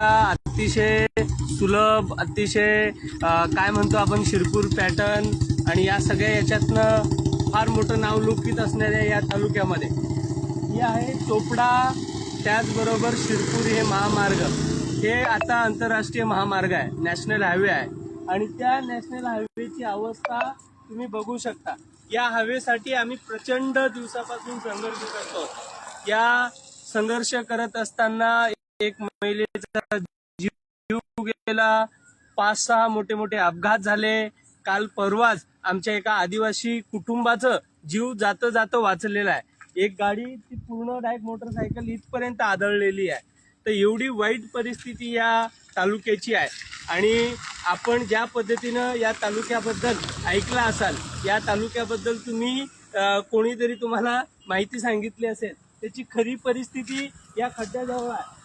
अतिशय सुलभ अतिशय काय म्हणतो आपण शिरपूर पॅटर्न आणि या सगळ्या याच्यातनं फार मोठं नावलौकित असणाऱ्या या तालुक्यामध्ये. ही आहे चोपडा त्याचबरोबर शिरपूर हे महामार्ग. हे आता आंतरराष्ट्रीय महामार्ग आहे नॅशनल हायवे आहे. आणि त्या नॅशनल हायवेची अवस्था तुम्ही बघू शकता. या हायवेसाठी आम्ही प्रचंड दिवसापासून संघर्ष करतो. या संघर्ष करत असताना एक महिलेचा जीव गेला. पाच सहा मोठे मोठे अपघात झाले. काल परवाच आमच्या एका आदिवासी कुटुंबाचं जीव जातं जात वाचलेला आहे. एक गाडी ती पूर्ण डायरेक्ट मोटरसायकल इथपर्यंत आदळलेली आहे. तर एवढी वाईट परिस्थिती या तालुक्याची आहे. आणि आपण ज्या पद्धतीनं या तालुक्याबद्दल ऐकलं असाल या तालुक्याबद्दल तुम्ही कोणीतरी तुम्हाला माहिती सांगितली असेल त्याची खरी परिस्थिती या खड्ड्याजवळ आहे.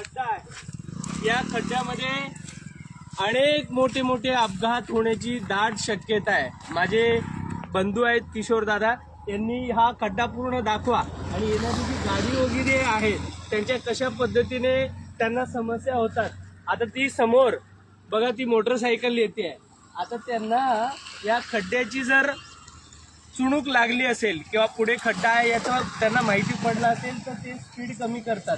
खड्डा आहे. या खड्ड्यामध्ये अनेक मोठे मोठे अपघात होण्याची दाट शक्यता आहे. माझे बंधू आहेत किशोर दादा यांनी हा खड्डा पूर्ण दाखवा. आणि येणारी जी गाडी वगैरे आहे त्यांच्या कशा पद्धतीने त्यांना समस्या होतात आता ती समोर बघा ती मोटरसायकल येते आहे. आता त्यांना या खड्ड्याची जर चुणूक लागली असेल किंवा पुढे खड्डा आहे याचं त्यांना माहिती पडलं असेल तर ते स्पीड कमी करतात.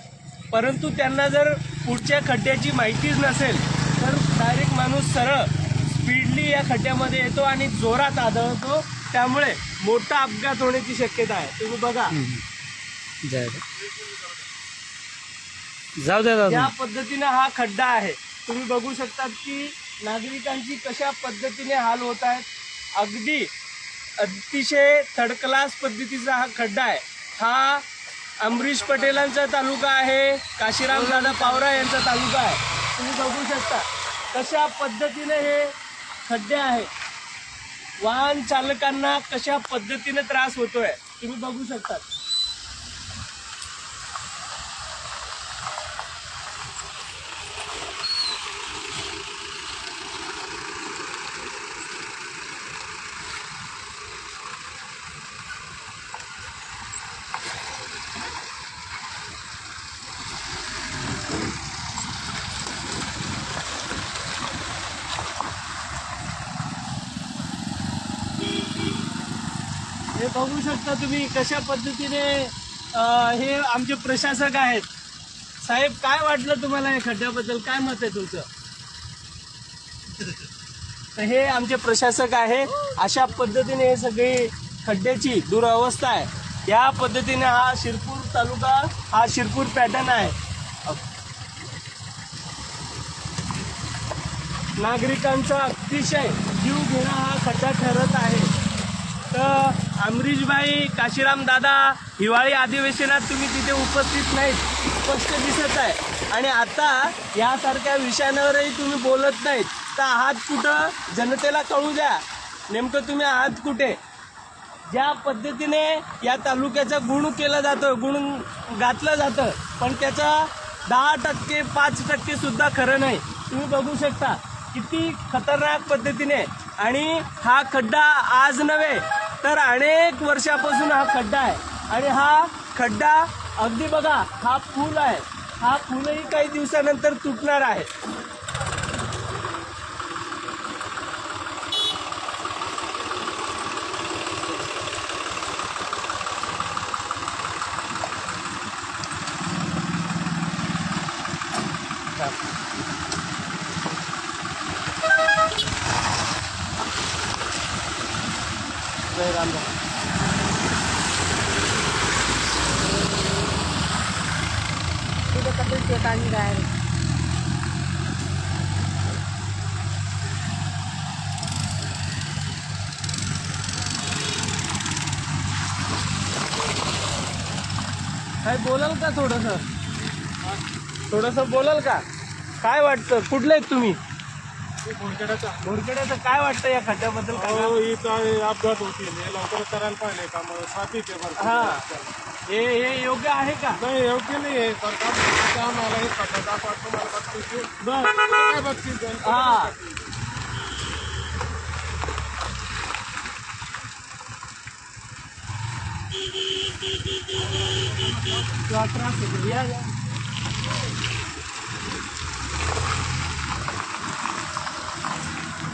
परंतु त्यांना जर पुढच्या खड्ड्याची माहितीच नसेल तर डायरेक्ट माणूस सरळ स्पीडली या खड्ड्यामध्ये येतो आणि जोरात आदळतो. त्यामुळे मोठा अपघात होण्याची शक्यता आहे. तुम्ही बघा. जाऊ द्या या पद्धतीने हा खड्डा आहे. तुम्ही बघू शकतात की नागरिकांची कशा पद्धतीने हाल होत आहेत. अगदी अतिशय थर्ड क्लास पद्धतीचा हा खड्डा आहे. हा अमरीश पटेलांचा तालुका आहे काशीराम दादा पावरा यांचा तालुका आहे. तुम्ही बघू शकता कशा पद्धतीने हे खड्डे आहेत. वाहन चालकांना कशा पद्धतीने त्रास होतोय तुम्ही बघू शकता. हे बघू शकता तुम्ही कशा पद्धतीने हे आमचे प्रशासक आहेत. साहेब काय वाटलं तुम्हाला या खड्ड्याबद्दल? काय मत आहे तुमचं? तर हे आमचे प्रशासक आहे. अशा पद्धतीने हे सगळी खड्ड्याची दुरावस्था आहे. या पद्धतीने हा शिरपूर तालुका हा शिरपूर पॅटर्न आहे. नागरिकांचा अतिशय जीव घेणं हा खड्डा ठरत आहे. अमरीशभाई काशीराम दादा हिवाळी अधिवेशनात तुम्ही तिथे उपस्थित नाहीत. स्पष्ट दिसत आहे. आणि आता यासारख्या विषयांवरही तुम्ही बोलत नाहीत. तर आहात कुठं? जनतेला कळू द्या. नेमकं तुम्ही आहात कुठे? ज्या पद्धतीने या तालुक्याचा गुण केला जातो गुण घातलं जातं पण त्याचा दहा टक्के पाच टक्के सुद्धा खरं नाही. तुम्ही बघू शकता किती खतरनाक पद्धतीने. आणि हा खड्डा आज नव्हे तर अनेक वर्षापासून हा खड्डा आहे. आणि हा खड्डा अगदी बघा हा पूल आहे. हा पूलही काही दिवसानंतर तुटणार आहे. जय राम राम काय बोलाल का थोडस? थोडस बोलाल का? काय वाटतं? कुठले आहेत तुम्ही? घोडकड्याचं काय वाटतं या खड्ड्याबद्दल? हो अपघात होतील. हे लवकर करायला पाहिजे का मग साथीच आहे बरं हा हे हे योग्य आहे का? नाही योग्य नाही आहे. सरकार आम्हाला हे खड्डा दाखवा बघतील बर. काय बघतील? हा. त्रास होतो? या या.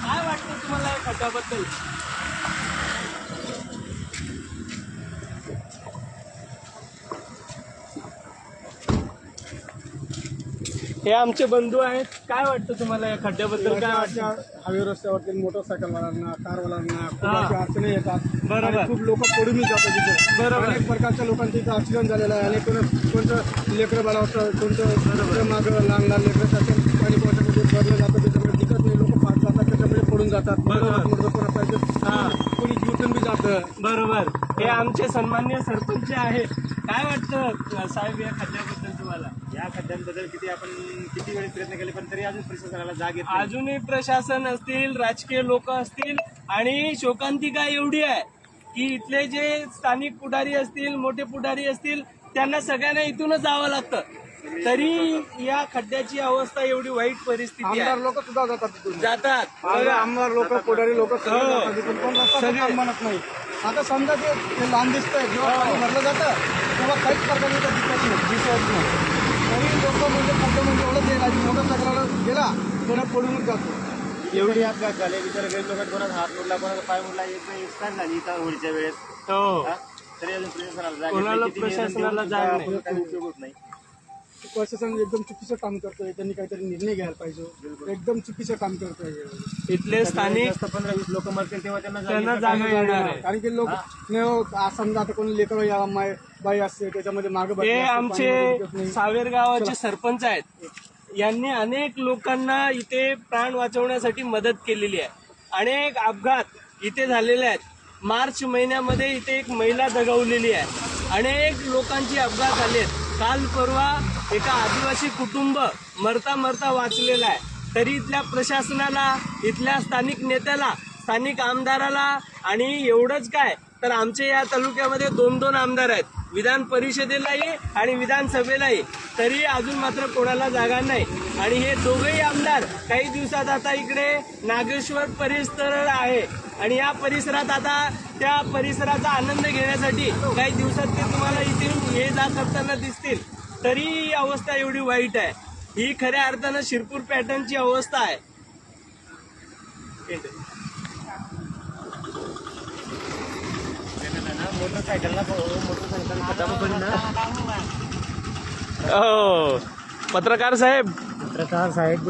काय वाटतं खड्ड्याबद्दल हे आमचे बंधू आहेत. काय वाटतं तुम्हाला या खड्ड्याबद्दल? काय वाटतं? हवे रस्त्यावरती मोटरसायकलवाल्यांना कारवाल्यांना खूप अशी अडचणी येतात. बरोबर. आणि खूप लोक पडूनही जातात तिथे बरोबर. अनेक प्रकारच्या लोकांच्या इथं ऍक्सिडेंट झालेला आहे. अनेक कोण- कोणतं लेकरं बाळा होतं कोणतं मागं लहान लहान लेकरं त्याच्या पाणी पोहोचण्यामध्ये भरलं जातं त्याच्यामुळे दिसत नाही लोक पाच जातात पडून जातात. कोणा जीवतून बी जातं. बरोबर. हे आमचे सन्मान्य सरपंच आहेत काय वाटतं साहेब या खड्ड्याबद्दल तुम्हाला? या खड्ड्यांबद्दल किती आपण किती वेळी प्रयत्न केले पण तरी अजून प्रशासनाला जाग येत नाही. अजूनही प्रशासन असतील राजकीय लोक असतील आणि शोकांतिका एवढी आहे की इथले जे स्थानिक पुढारी असतील मोठे पुढारी असतील त्यांना सगळ्यांना इथूनच जावं लागतं. तरी या खड्ड्याची अवस्था एवढी वाईट परिस्थिती आमदार आहे लोक सुद्धा जातात तिथून. जातात. आमदार बघा. आमदार लोक पुढारी लोक हो. पण रस्ता सगळे. काम म्हणत नाही. आता समजा ते ते लहान दिसतंय जेव्हा पाणी भरलं जातं तेव्हा काहीच दिसत नाही दिसत नाही. तरी लोक म्हणजे खड्डे म्हणजे एवढं ते राजी मोटरसायकलला गेला तर पडूनच जातो. एवढी अपघात झाले? गरीब लोकांना कोणाचा हात मोडला कोणाचा पाय मोडला एक एक्सपायर झाली इथं होळीच्या वेळेस. हो. हा? तरी अजून प्रशासनाला जाग येत कोणाला नाही. किती निवेदन प्रशासनाला देऊन जाग सुद्धा नाही. काही उपयोग होत नाही. प्रशासन एकदम चुकीचं काम करतोय त्यांनी काहीतरी निर्णय घ्यायला पाहिजे. एकदम चुकीचं काम करतोय इथले स्थानिक पंधरा वीस लोक मरतील तेव्हा त्यांना जाग येणार आहे. कारण की लोक नाही हो, समजा आता कोणी लेकर या माय बाई असते त्याच्यामध्ये मागे हे आमचे सावेर गावाचे सरपंच आहेत. यांनी अनेक लोकांना इथे प्राण वाचवण्यासाठी मदत केलेली आहे. अनेक अपघात इथे झालेले आहेत. मार्च महिन्यामध्ये इथे एक महिला दगावलेली आहे. अनेक लोकांची अपघात झाले आहेत काल परवा एका आदिवासी कुटुंब मरता मरता वाचलेलं आहे. तरी इथल्या प्रशासनाला इथल्या स्थानिक नेत्याला स्थानिक आमदाराला आणि एवढंच काय तर आमच्या या तालुक्यामध्ये दोन दोन आमदार आहेत. विधान परिषदेलाही आणि विधानसभेलाही. तरी अजून मात्र कोणाला जागा नाही. आणि हे दोघेही आमदार काही दिवसात आता इकडे नागेश्वर परिसर आहे. आणि या परिसरात आता त्या परिसराचा आनंद घेण्यासाठी काही दिवसात ते तुम्हाला इथे ये जा करताना दिसतील तरी ही अवस्था एवढी वाईट आहे. ही खऱ्या अर्थानं शिरपूर पॅटर्नची अवस्था आहे. त्यांना ना मोटरसायकलला मोटरसायकल हो. पत्रकार साहेब. पत्रकार साहेब